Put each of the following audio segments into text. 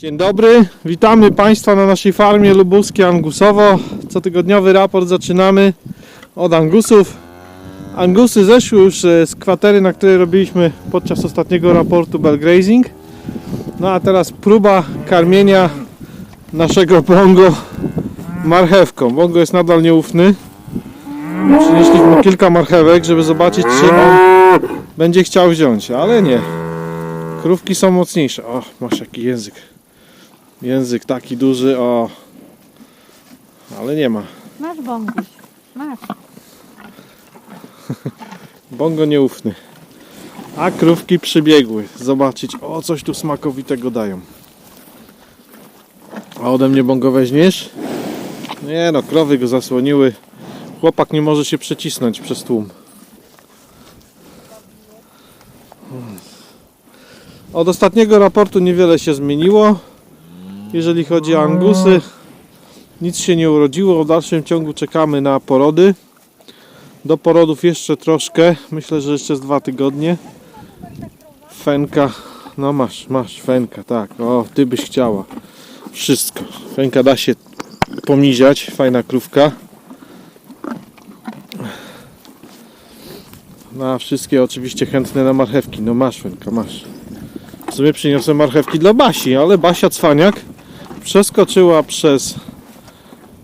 Dzień dobry, witamy Państwa na naszej farmie lubuskie Angusowo. Cotygodniowy raport zaczynamy od Angusów. Angusy zeszły już e, z kwatery, na której robiliśmy podczas ostatniego raportu Bell Grazing. No a teraz próba karmienia naszego bongo marchewką. Bongo jest nadal nieufny. Przynieśliśmy kilka marchewek, żeby zobaczyć, czy on będzie chciał wziąć, ale nie. Krówki są mocniejsze. O, masz jaki język. Język taki duży, o. Ale nie ma. Masz bąbuś, masz. Bongo nieufny. A krówki przybiegły. Zobaczyć, o coś tu smakowitego dają. A ode mnie bongo weźmiesz? Nie no, krowy go zasłoniły. Chłopak nie może się przecisnąć przez tłum. Od ostatniego raportu niewiele się zmieniło. Jeżeli chodzi o angusy, nic się nie urodziło. W dalszym ciągu czekamy na porody. Do porodów jeszcze troszkę. Myślę, że jeszcze z dwa tygodnie. Fenka. No masz, masz fenka, tak. O, ty byś chciała. Wszystko. Fenka da się pomiziać. Fajna krówka. No a wszystkie oczywiście chętne na marchewki. No masz fenka, masz. W sumie przyniosłem marchewki dla Basi, ale Basia Cwaniak przeskoczyła przez,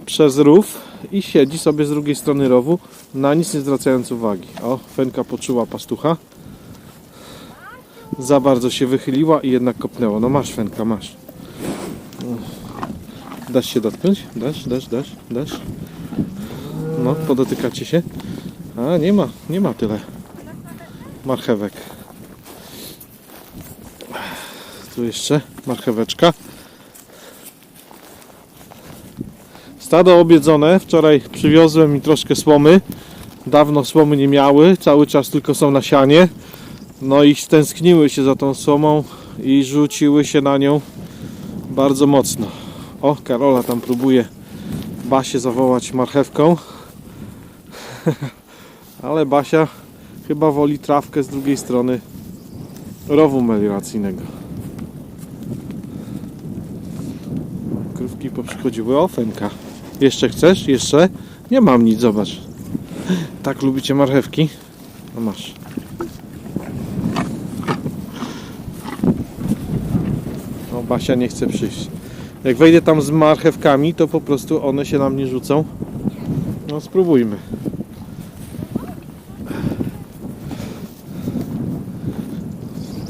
przez rów i siedzi sobie z drugiej strony rowu, na nic nie zwracając uwagi. O, Fenka poczuła pastucha. Za bardzo się wychyliła i jednak kopnęła. No masz Fenka, masz. Dasz się dotknąć? Dasz, dasz, dasz, dasz. No, podotykacie się. A, nie ma, nie ma tyle marchewek. Tu jeszcze marcheweczka. Stado obiedzone. Wczoraj przywiozłem mi troszkę słomy. Dawno słomy nie miały. Cały czas tylko są na sianie. No i stęskniły się za tą słomą i rzuciły się na nią bardzo mocno. O, Karola tam próbuje Basię zawołać marchewką. Ale Basia chyba woli trawkę z drugiej strony rowu melioracyjnego. Krówki poprzychodziły. O, Fenka. Jeszcze chcesz? Jeszcze? Nie mam nic, zobacz. Tak lubicie marchewki? No masz. No, Basia nie chce przyjść. Jak wejdę tam z marchewkami, to po prostu one się na mnie rzucą. No, spróbujmy.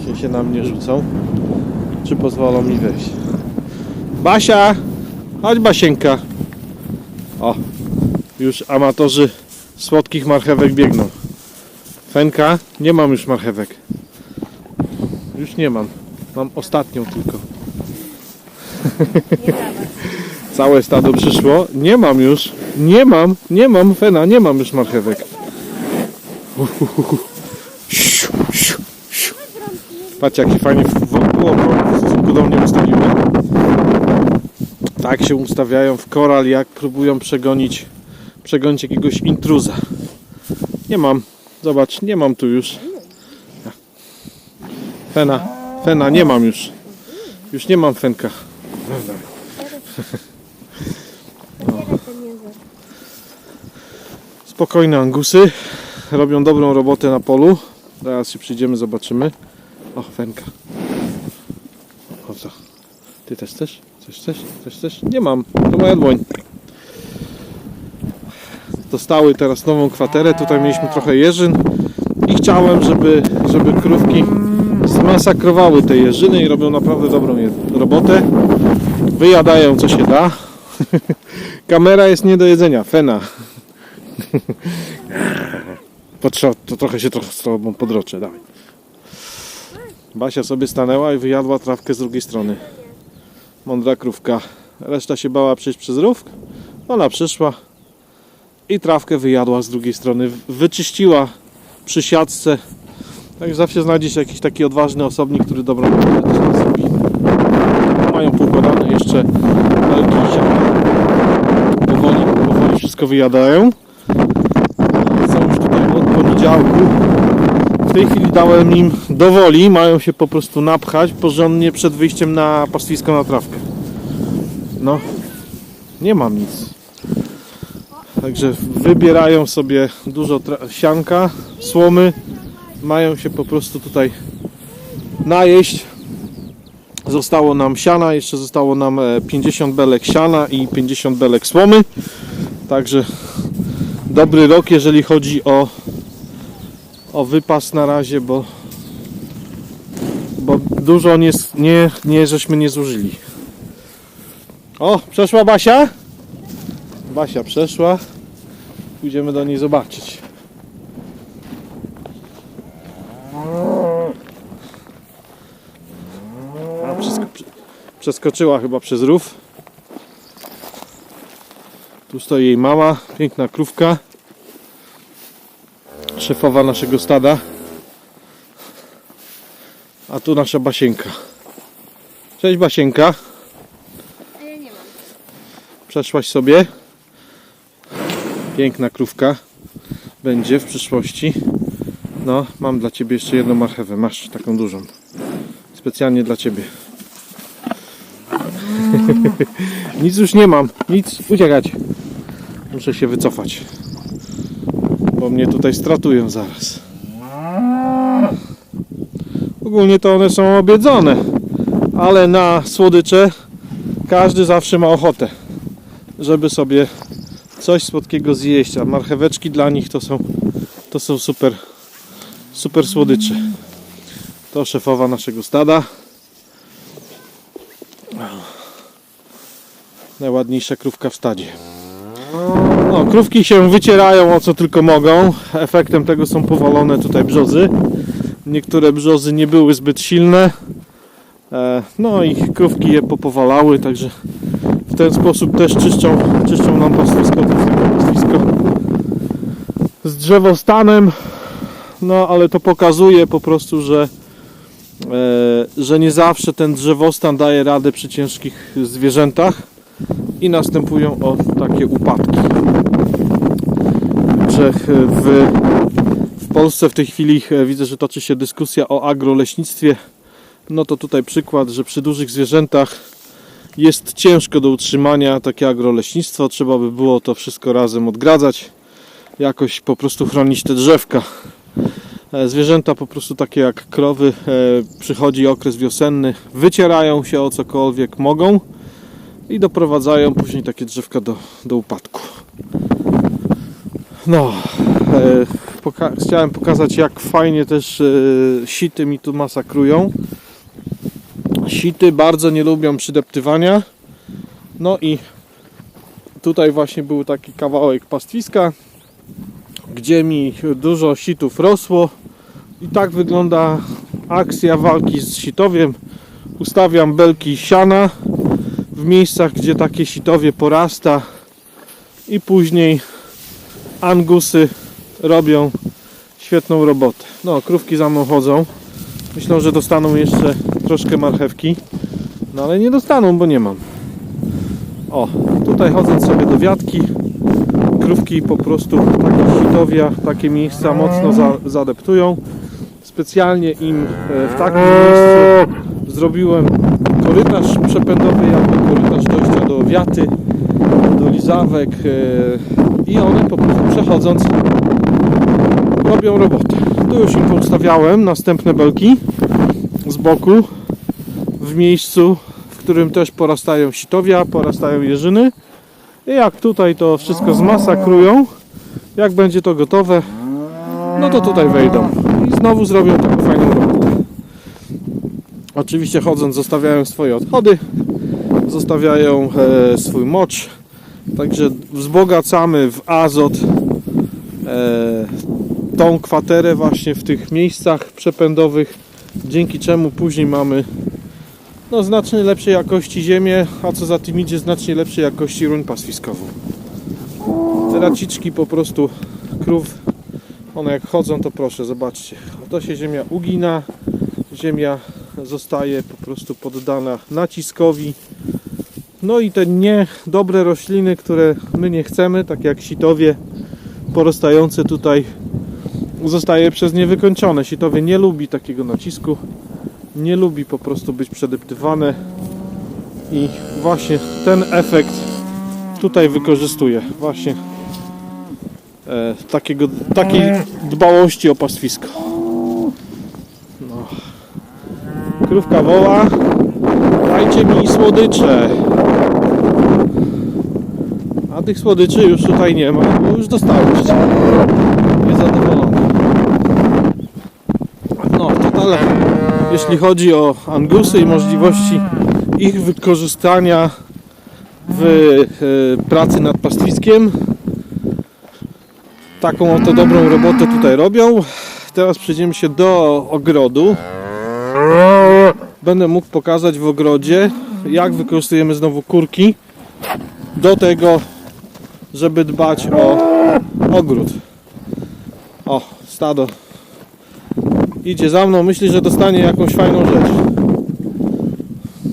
Się, się na mnie rzucą. Czy pozwolą mi wejść? Basia! Chodź Basieńka. O, już amatorzy słodkich marchewek biegną. Fenka, nie mam już marchewek. Już nie mam. Mam ostatnią tylko. Całe stado przyszło. Nie mam już. Nie mam, nie mam Fena, nie mam już marchewek. Patrz jak się fajnie wokół w stosunku do mnie ustawiły. Tak się ustawiają w koral, jak próbują przegonić, przegonić jakiegoś intruza. Nie mam. Zobacz, nie mam tu już. Fena, fena, nie mam już. Już nie mam fenka. Spokojne angusy. Robią dobrą robotę na polu. Zaraz się przyjdziemy, zobaczymy. O, fenka. O co? Ty też chcesz? Coś chcesz? Coś chcesz? Nie mam. To moja dłoń. Dostały teraz nową kwaterę. Tutaj mieliśmy trochę jeżyn. I chciałem, żeby, żeby krówki zmasakrowały te jeżyny i robią naprawdę dobrą robotę. Wyjadają co się da. Kamera jest nie do jedzenia. Fena. Potrze- to trochę się trochę z tobą podroczę. Dawaj. Basia sobie stanęła i wyjadła trawkę z drugiej strony. Mądra krówka. Reszta się bała przejść przez rów. Ona przyszła i trawkę wyjadła z drugiej strony. Wyczyściła przy siatce. Tak zawsze znajdzie się jakiś taki odważny osobnik, który dobrą tam zrobi. Mają poukładane jeszcze belki. Powoli, powoli wszystko wyjadają. Są już tutaj od poniedziałku. Tej chwili dałem im dowoli, mają się po prostu napchać porządnie przed wyjściem na pastwisko na trawkę. No, nie mam nic. Także wybierają sobie dużo sianka, słomy, mają się po prostu tutaj najeść. Zostało nam siana, jeszcze zostało nam e, 50 belek siana i 50 belek słomy. Także dobry rok, jeżeli chodzi o, o wypas na razie, bo, bo dużo nie, nie, nie żeśmy nie zużyli. O, przeszła Basia? Basia przeszła. Pójdziemy do niej zobaczyć. Przeskoczyła chyba przez rów. Tu stoi jej mama, piękna krówka. Szefowa naszego stada. A tu nasza Basienka. Cześć Basienka. A ja nie mam. Przeszłaś sobie. Piękna krówka. Będzie w przyszłości. No, mam dla Ciebie jeszcze jedną marchewę. Masz taką dużą. Specjalnie dla Ciebie. Nic już nie mam. Nic. Uciekać. Muszę się wycofać. Bo mnie tutaj stratują zaraz. Ogólnie to one są obiedzone. Ale na słodycze każdy zawsze ma ochotę żeby sobie coś słodkiego zjeść, a marcheweczki dla nich to są, to są super, super słodycze. To szefowa naszego stada. Najładniejsza krówka w stadzie. No, krówki się wycierają o co tylko mogą. Efektem tego są powalone tutaj brzozy. Niektóre brzozy nie były zbyt silne. E, No i krówki je popowalały, także w ten sposób też czyszczą, czyszczą nam pastwisko, pastwisko z drzewostanem. No ale to pokazuje po prostu, że, e, że nie zawsze ten drzewostan daje radę przy ciężkich zwierzętach i następują o takie upadki. Że w, w Polsce w tej chwili e, widzę, że toczy się dyskusja o agroleśnictwie. No to tutaj przykład, że przy dużych zwierzętach jest ciężko do utrzymania takie agroleśnictwo. Trzeba by było to wszystko razem odgradzać, jakoś po prostu chronić te drzewka. E, Zwierzęta po prostu takie jak krowy, e, przychodzi okres wiosenny, wycierają się o cokolwiek mogą i doprowadzają później takie drzewka do, do upadku. No, e, poka- chciałem pokazać jak fajnie też e, sity mi tu masakrują. Sity bardzo nie lubią przydeptywania. No i tutaj właśnie był taki kawałek pastwiska, gdzie mi dużo sitów rosło. I tak wygląda akcja walki z sitowiem. Ustawiam belki siana w miejscach, gdzie takie sitowie porasta i później angusy robią świetną robotę. No, krówki za mną chodzą. Myślą, że dostaną jeszcze troszkę marchewki. No ale nie dostaną, bo nie mam. O, tutaj chodząc sobie do wiatki, krówki po prostu takie sitowia, takie miejsca mocno za, zadeptują. Specjalnie im e, w takim miejscu zrobiłem korytarz przepędowy, jakby korytarz dojścia do wiaty, do lizawek e, i one po prostu przechodząc robią robotę. Tu już im poustawiałem następne belki z boku w miejscu, w którym też porastają sitowia, porastają jeżyny. I jak tutaj to wszystko zmasakrują jak będzie to gotowe no to tutaj wejdą. I znowu zrobią taką fajną robotę oczywiście chodząc zostawiają swoje odchody zostawiają e, swój mocz także wzbogacamy w azot e, tą kwaterę właśnie w tych miejscach przepędowych dzięki czemu później mamy no, znacznie lepszej jakości ziemię, a co za tym idzie znacznie lepszej jakości ruń pastwiskową. Te raciczki po prostu krów, one jak chodzą to proszę zobaczcie, to się ziemia ugina, ziemia zostaje po prostu poddana naciskowi. No i te niedobre rośliny, które my nie chcemy, tak jak sitowie porastające tutaj zostaje przez nie wykończone. Sitowie nie lubi takiego nacisku, nie lubi po prostu być przedeptywane i właśnie ten efekt tutaj wykorzystuje. Właśnie e, takiego, takiej dbałości o pastwisko. No. Krówka woła, dajcie mi słodycze. A tych słodyczy już tutaj nie ma, bo już dostałeś. Niezadowolony. No, total, jeśli chodzi o angusy i możliwości ich wykorzystania w e, pracy nad pastwiskiem, taką oto dobrą robotę tutaj robią. Teraz przejdziemy się do ogrodu. Będę mógł pokazać w ogrodzie, jak wykorzystujemy znowu kurki do tego, żeby dbać o ogród. O, stado idzie za mną, myśli, że dostanie jakąś fajną rzecz.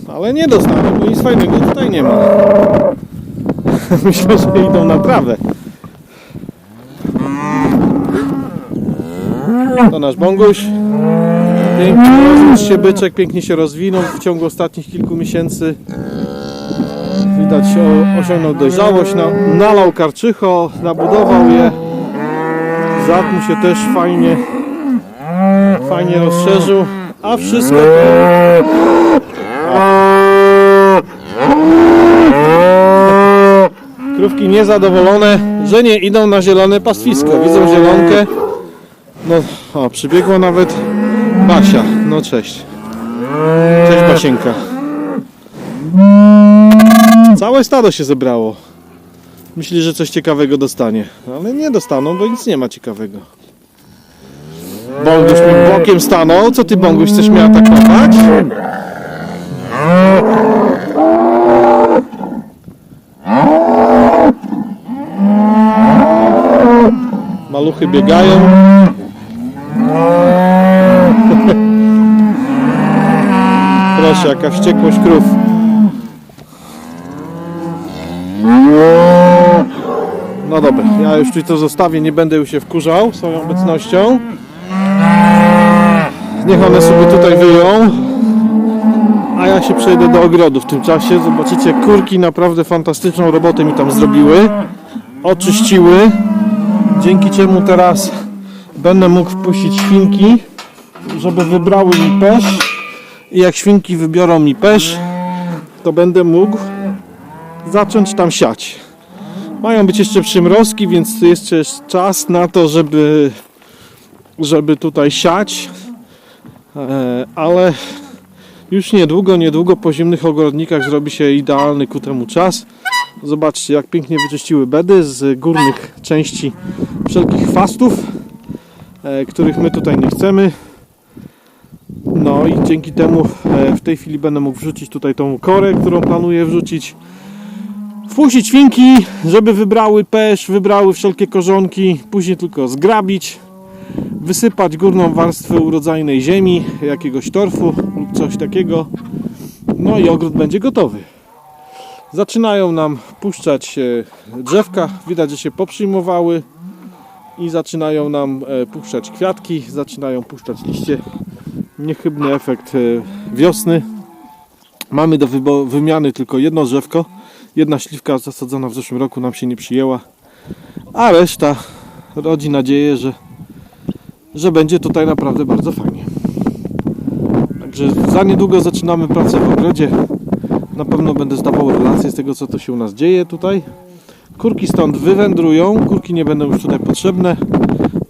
Ale nie dostanie, bo nic fajnego tutaj nie ma. Myślę, że idą na trawę. To nasz bąguś. Pięknie rozrósł się byczek, pięknie się rozwinął w ciągu ostatnich kilku miesięcy. Widać osiągnął dojrzałość, na, nalał karczycho, nabudował je. Zad mu się też fajnie, fajnie rozszerzył. A wszystko Krówki niezadowolone, że nie idą na zielone pastwisko. Widzą zielonkę. No, o, przybiegła nawet Basia. No cześć. Cześć Basienka. Całe stado się zebrało. Myśli, że coś ciekawego dostanie. Ale nie dostaną, bo nic nie ma ciekawego. Bąguś mi bokiem stanął. Co ty, Bąguś, chcesz mnie atakować? Maluchy biegają. Proszę, jaka wściekłość krów. No dobra, ja już tutaj to zostawię, nie będę już się wkurzał swoją obecnością. Niech one sobie tutaj wyją. A ja się przejdę do ogrodu w tym czasie. Zobaczycie, kurki naprawdę fantastyczną robotę mi tam zrobiły. Oczyściły. Dzięki czemu teraz będę mógł wpuścić świnki, żeby wybrały mi pesz. Jak świnki wybiorą mi pesz, to będę mógł zacząć tam siać. Mają być jeszcze przymrozki, więc jeszcze jest czas na to, żeby, żeby tutaj siać. E, ale już niedługo, niedługo po zimnych ogrodnikach zrobi się idealny ku temu czas. Zobaczcie, jak pięknie wyczyściły bedy z górnych części wszelkich chwastów, e, których my tutaj nie chcemy. No i dzięki temu e, w tej chwili będę mógł wrzucić tutaj tą korę, którą planuję wrzucić. Wpuścić świnki, żeby wybrały pesz, wybrały wszelkie korzonki, później tylko zgrabić, wysypać górną warstwę urodzajnej ziemi, jakiegoś torfu lub coś takiego. No i ogród będzie gotowy. Zaczynają nam puszczać drzewka, widać, że się poprzyjmowały i zaczynają nam e, puszczać kwiatki, zaczynają puszczać liście. Niechybny efekt e, wiosny. Mamy do wymiany tylko jedno drzewko. Jedna śliwka zasadzona w zeszłym roku nam się nie przyjęła, a reszta rodzi nadzieję, że, że będzie tutaj naprawdę bardzo fajnie. Także za niedługo zaczynamy pracę w ogrodzie. Na pewno będę zdawał relacje z tego, co to się u nas dzieje tutaj. Kurki stąd wywędrują, kurki nie będą już tutaj potrzebne.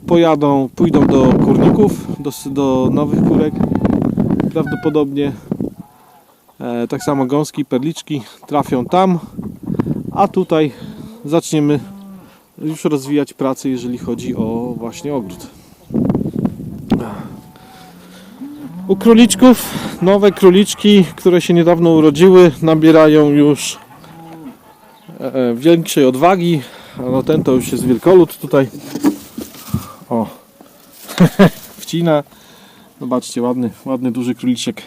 Pojadą, pójdą do kurników, do, do nowych kurek prawdopodobnie. E, tak samo gąski, perliczki trafią tam, a tutaj zaczniemy już rozwijać pracę, jeżeli chodzi o właśnie ogród. U króliczków nowe króliczki, które się niedawno urodziły, nabierają już e, e, większej odwagi. No ten to już jest wielkolud tutaj. O, wcina. Zobaczcie, ładny, ładny duży króliczek.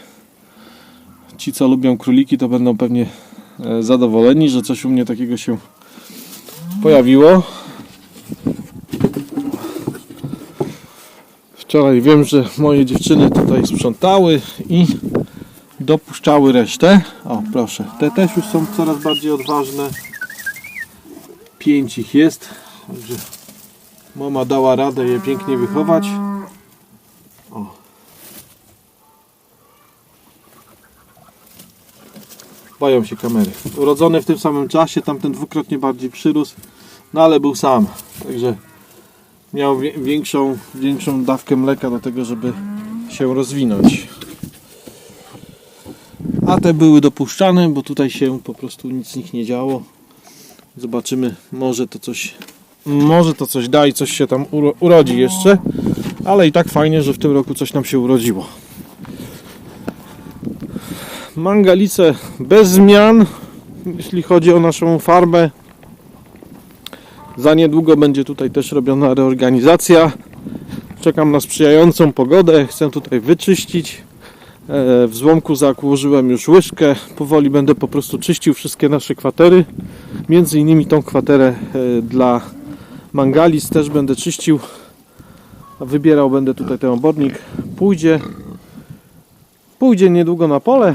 Ci, co lubią króliki, to będą pewnie e, zadowoleni, że coś u mnie takiego się pojawiło. Wczoraj wiem, że moje dziewczyny tutaj sprzątały i dopuszczały resztę. O, proszę. Te też już są coraz bardziej odważne. Pięć ich jest. Także mama dała radę je pięknie wychować. O. Boją się kamery. Urodzony w tym samym czasie, tamten dwukrotnie bardziej przyrósł, no ale był sam. Także miał większą, większą dawkę mleka do tego, żeby się rozwinąć. A te były dopuszczane, bo tutaj się po prostu nic z nich nie działo. Zobaczymy, może to coś może to coś da i coś się tam uro, urodzi jeszcze. Ale i tak fajnie, że w tym roku coś nam się urodziło. Mangalice bez zmian, jeśli chodzi o naszą farmę. Za niedługo będzie tutaj też robiona reorganizacja. Czekam na sprzyjającą pogodę. Chcę tutaj wyczyścić. E, W złomku założyłem już łyżkę. Powoli będę po prostu czyścił wszystkie nasze kwatery. Między innymi tą kwaterę e, dla mangalic też będę czyścił. Wybierał będę tutaj ten obornik. Pójdzie pójdzie niedługo na pole,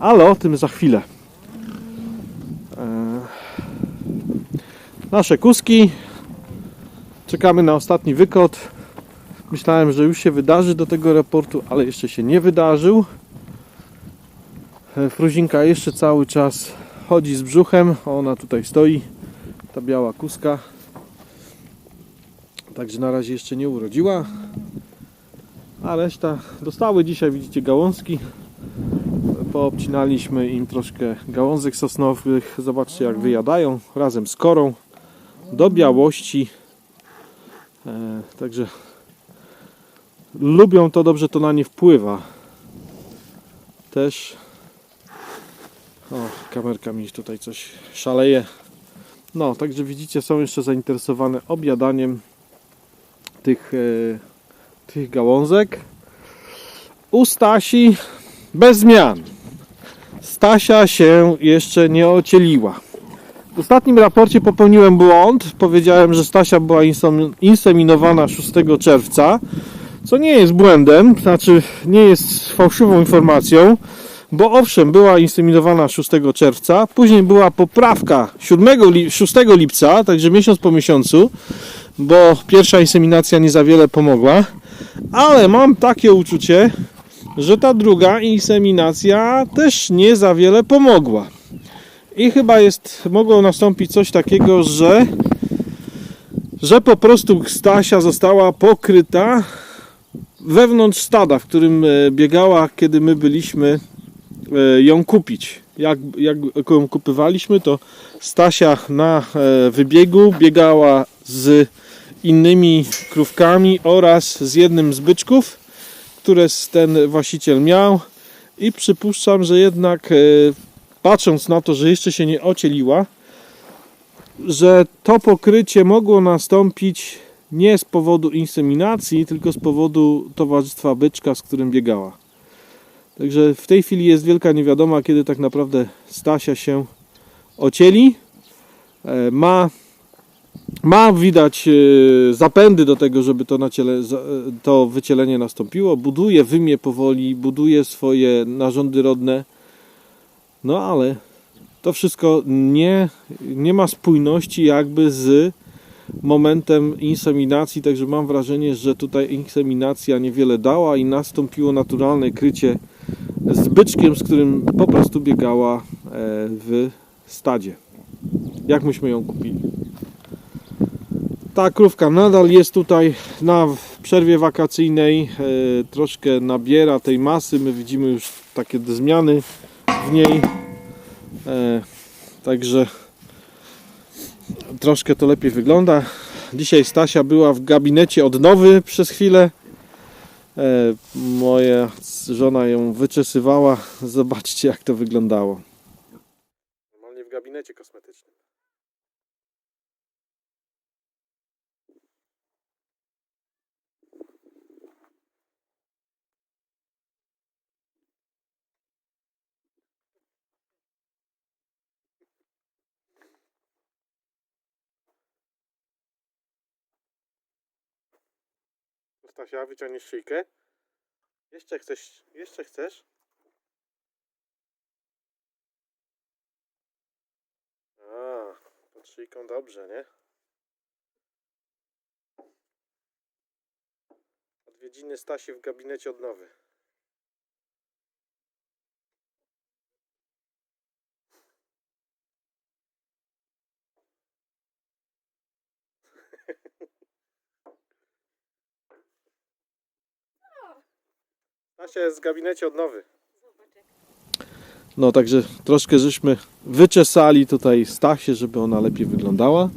ale o tym za chwilę. E, Nasze kuski. Czekamy na ostatni wykot. Myślałem, że już się wydarzy do tego raportu, ale jeszcze się nie wydarzył. E, Fruzinka jeszcze cały czas chodzi z brzuchem. Ona tutaj stoi. Ta biała kuska. Także na razie jeszcze nie urodziła. A reszta dostały dzisiaj, widzicie, gałązki. Poobcinaliśmy im troszkę gałązek sosnowych. Zobaczcie, jak wyjadają razem z korą do białości. E, także lubią to, dobrze to na nie wpływa. Też. O, kamerka mi tutaj coś szaleje. No, także widzicie, są jeszcze zainteresowane objadaniem tych, e, tych gałązek. U Stasi bez zmian. Stasia się jeszcze nie ocieliła. W ostatnim raporcie popełniłem błąd. Powiedziałem, że Stasia była insem- inseminowana 6 czerwca, co nie jest błędem, znaczy nie jest fałszywą informacją, bo owszem, była inseminowana 6 czerwca, później była poprawka 7 li- 6 lipca, także miesiąc po miesiącu, bo pierwsza inseminacja nie za wiele pomogła, ale mam takie uczucie, że ta druga inseminacja też nie za wiele pomogła. I chyba jest, mogło nastąpić coś takiego, że, że po prostu Stasia została pokryta wewnątrz stada, w którym e, biegała, kiedy my byliśmy e, ją kupić. Jak, jak ją kupywaliśmy, to Stasia na e, wybiegu biegała z innymi krówkami oraz z jednym z byczków, które ten właściciel miał i przypuszczam, że jednak e, patrząc na to, że jeszcze się nie ocieliła, że to pokrycie mogło nastąpić nie z powodu inseminacji, tylko z powodu towarzystwa byczka, z którym biegała. Także w tej chwili jest wielka niewiadoma, kiedy tak naprawdę Stasia się ocieli. E, Ma, ma widać e, zapędy do tego, żeby to, naciele, e, to wycielenie nastąpiło. Buduje wymie powoli, buduje swoje narządy rodne. No ale to wszystko nie, nie ma spójności jakby z momentem inseminacji, także mam wrażenie, że tutaj inseminacja niewiele dała i nastąpiło naturalne krycie z byczkiem, z którym po prostu biegała e, w stadzie. Jak myśmy ją kupili. Ta krówka nadal jest tutaj na przerwie wakacyjnej, e, troszkę nabiera tej masy, my widzimy już takie zmiany w niej. E, także troszkę to lepiej wygląda. Dzisiaj Stasia była w gabinecie odnowy przez chwilę. E, moja żona ją wyczesywała. Zobaczcie jak to wyglądało. Normalnie w gabinecie kosmetycznym. Stasia, wyciągniesz szyjkę? Jeszcze chcesz, jeszcze chcesz? A, pod szyjką dobrze, nie? Odwiedziny Stasi w gabinecie odnowy. Stasia jest w gabinecie odnowy. No także troszkę żeśmy wyczesali tutaj Stasię, żeby ona lepiej wyglądała.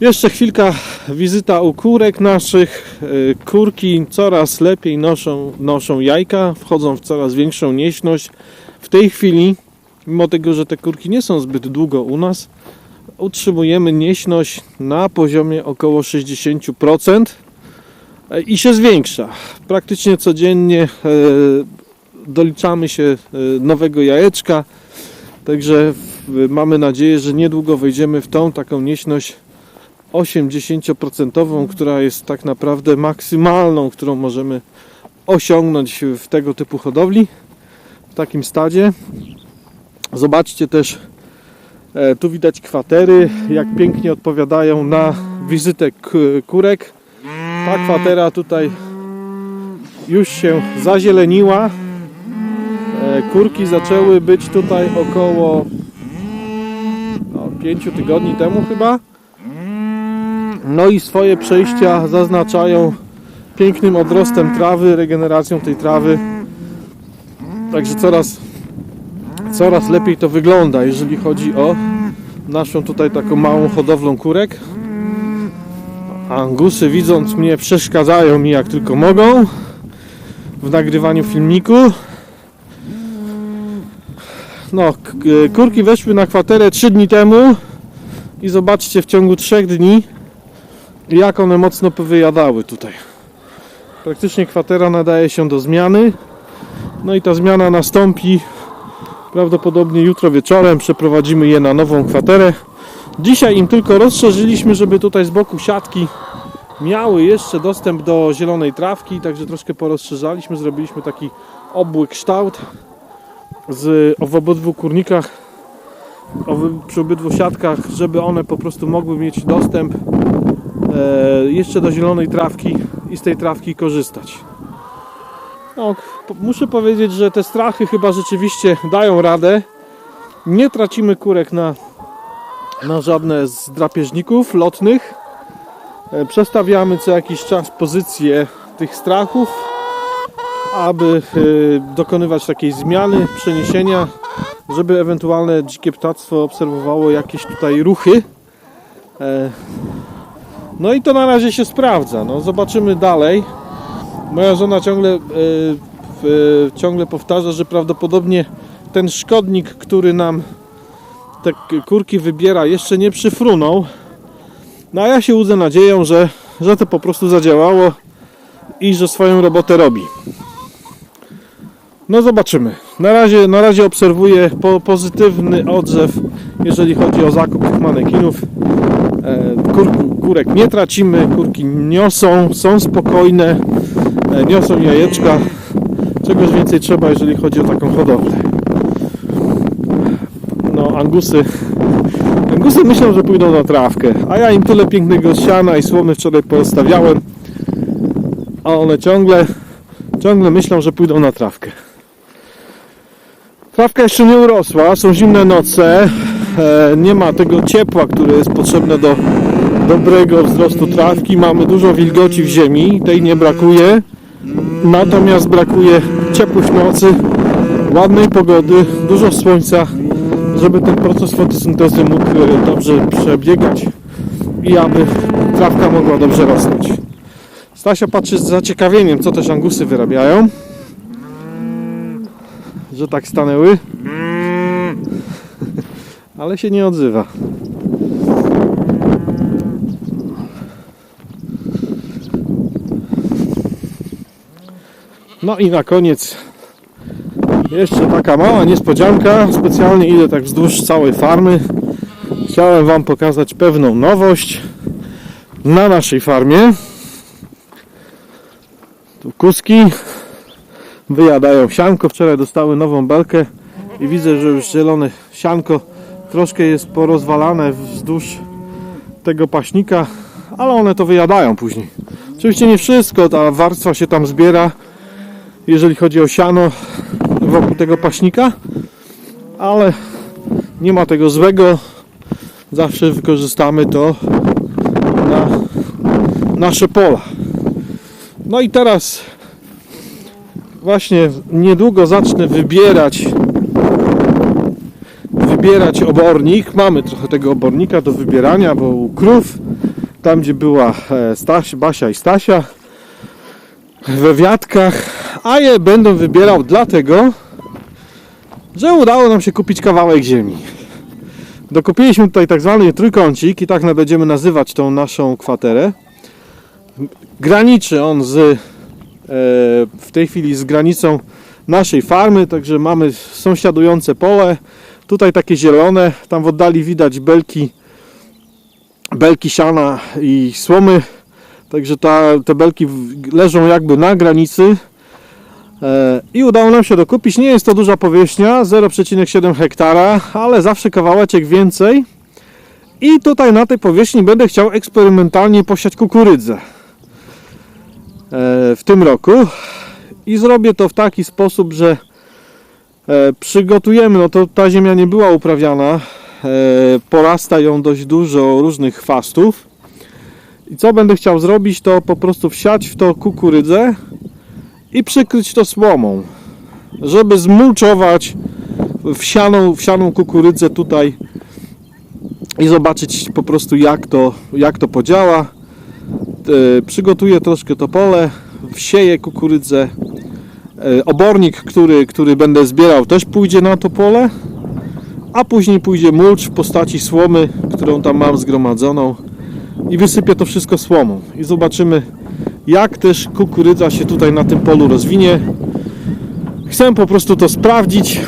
Jeszcze chwilka wizyta u kurek naszych. Y, Kurki coraz lepiej noszą, noszą jajka, wchodzą w coraz większą nieśność. W tej chwili, mimo tego, że te kurki nie są zbyt długo u nas, utrzymujemy nieśność na poziomie około 60% e, i się zwiększa. Praktycznie codziennie e, doliczamy się e, nowego jajeczka, także mamy nadzieję, że niedługo wejdziemy w tą taką nieśność 80%, która jest tak naprawdę maksymalną, którą możemy osiągnąć w tego typu hodowli, w takim stadzie. Zobaczcie też, e, tu widać kwatery, jak pięknie odpowiadają na wizytę kurek. Ta kwatera tutaj już się zazieleniła. E, Kurki zaczęły być tutaj około 5 tygodni temu chyba. No i swoje przejścia zaznaczają pięknym odrostem trawy, regeneracją tej trawy. Także coraz, coraz lepiej to wygląda, jeżeli chodzi o naszą tutaj taką małą hodowlą kurek. Angusy widząc mnie przeszkadzają mi jak tylko mogą w nagrywaniu filmiku. No, k- kurki weszły na kwaterę 3 dni temu i zobaczcie w ciągu 3 dni jak one mocno powyjadały tutaj. Praktycznie kwatera nadaje się do zmiany. No i ta zmiana nastąpi prawdopodobnie jutro wieczorem. Przeprowadzimy je na nową kwaterę. Dzisiaj im tylko rozszerzyliśmy, żeby tutaj z boku siatki miały jeszcze dostęp do zielonej trawki, także troszkę porozszerzaliśmy, zrobiliśmy taki obły kształt z, w obydwu kurnikach, przy obydwu siatkach, żeby one po prostu mogły mieć dostęp e, jeszcze do zielonej trawki i z tej trawki korzystać. No, muszę powiedzieć, że te strachy chyba rzeczywiście dają radę. Nie tracimy kurek na, na żadne z drapieżników lotnych. E, Przestawiamy co jakiś czas pozycję tych strachów, aby e, dokonywać takiej zmiany, przeniesienia, żeby ewentualne dzikie ptactwo obserwowało jakieś tutaj ruchy. E, no i to na razie się sprawdza. No, zobaczymy dalej. Moja żona ciągle, ciągle powtarza, że prawdopodobnie ten szkodnik, który nam te kurki wybiera, jeszcze nie przyfrunął. No a ja się łudzę nadzieją, że, że to po prostu zadziałało i że swoją robotę robi. No zobaczymy. Na razie, na razie obserwuję po, pozytywny odzew, jeżeli chodzi o zakup tych manekinów. E, Kur, kurek nie tracimy, kurki niosą, są spokojne, e, niosą jajeczka. Czegoś więcej trzeba, jeżeli chodzi o taką hodowlę. Angusy. Angusy myślą, że pójdą na trawkę, a ja im tyle pięknego siana i słomy wczoraj postawiałem, a one ciągle, ciągle myślą, że pójdą na trawkę. Trawka jeszcze nie urosła, są zimne noce, e, nie ma tego ciepła, które jest potrzebne do dobrego wzrostu trawki. Mamy dużo wilgoci w ziemi, tej nie brakuje. Natomiast brakuje ciepłych nocy, ładnej pogody, dużo słońca, żeby ten proces fotosyntezy mógł e, dobrze przebiegać i aby trawka mogła dobrze rosnąć. Stasia patrzy z zaciekawieniem, co też angusy wyrabiają. Że tak stanęły. Ale się nie odzywa. No i na koniec jeszcze taka mała niespodzianka. Specjalnie idę tak wzdłuż całej farmy. Chciałem Wam pokazać pewną nowość na naszej farmie. Tu kuski wyjadają sianko. Wczoraj dostały nową belkę i widzę, że już zielone sianko troszkę jest porozwalane wzdłuż tego paśnika, ale one to wyjadają później. Oczywiście nie wszystko, ta warstwa się tam zbiera, jeżeli chodzi o siano wokół tego paśnika, ale nie ma tego złego. Zawsze wykorzystamy to na nasze pola. No i teraz właśnie niedługo zacznę wybierać wybierać obornik. Mamy trochę tego obornika do wybierania, bo u krów, tam gdzie była e, Staś, Basia i Stasia, we wiatkach, a je będę wybierał dlatego, że udało nam się kupić kawałek ziemi. Dokupiliśmy tutaj tak zwany trójkącik i tak będziemy nazywać tą naszą kwaterę. Graniczy on z e, w tej chwili z granicą naszej farmy, także mamy sąsiadujące pole. Tutaj takie zielone, tam w oddali widać belki, belki siana i słomy. Także ta, te belki leżą jakby na granicy. E, I udało nam się dokupić. Nie jest to duża powierzchnia, 0,7 hektara, ale zawsze kawałeczek więcej. I tutaj na tej powierzchni będę chciał eksperymentalnie posiać kukurydzę e, w tym roku. I zrobię to w taki sposób, że e, przygotujemy, no to ta ziemia nie była uprawiana, porasta ją dość dużo różnych chwastów. I co będę chciał zrobić, to po prostu wsiać w to kukurydzę i przykryć to słomą, żeby zmulczować wsianą, wsianą kukurydzę tutaj i zobaczyć po prostu jak to, jak to podziała. E, Przygotuję troszkę to pole, wsieję kukurydzę. E, Obornik, który, który będę zbierał też pójdzie na to pole, a później pójdzie mulcz w postaci słomy, którą tam mam zgromadzoną i wysypię to wszystko słomą i zobaczymy jak też kukurydza się tutaj na tym polu rozwinie. Chcę po prostu to sprawdzić,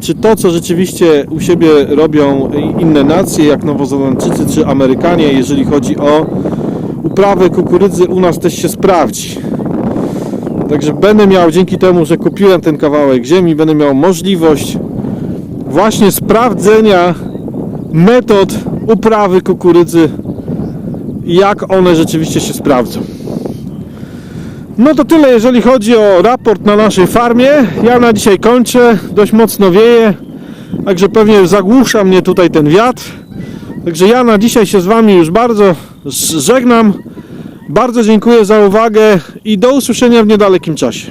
czy to, co rzeczywiście u siebie robią inne nacje, jak Nowozelandczycy czy Amerykanie, jeżeli chodzi o uprawę kukurydzy, u nas też się sprawdzi. Także będę miał dzięki temu, że kupiłem ten kawałek ziemi, będę miał możliwość właśnie sprawdzenia metod uprawy kukurydzy jak one rzeczywiście się sprawdzą. No to tyle, jeżeli chodzi o raport na naszej farmie. Ja na dzisiaj kończę. Dość mocno wieje, także pewnie zagłusza mnie tutaj ten wiatr. Także ja na dzisiaj się z Wami już bardzo żegnam. Bardzo dziękuję za uwagę i do usłyszenia w niedalekim czasie.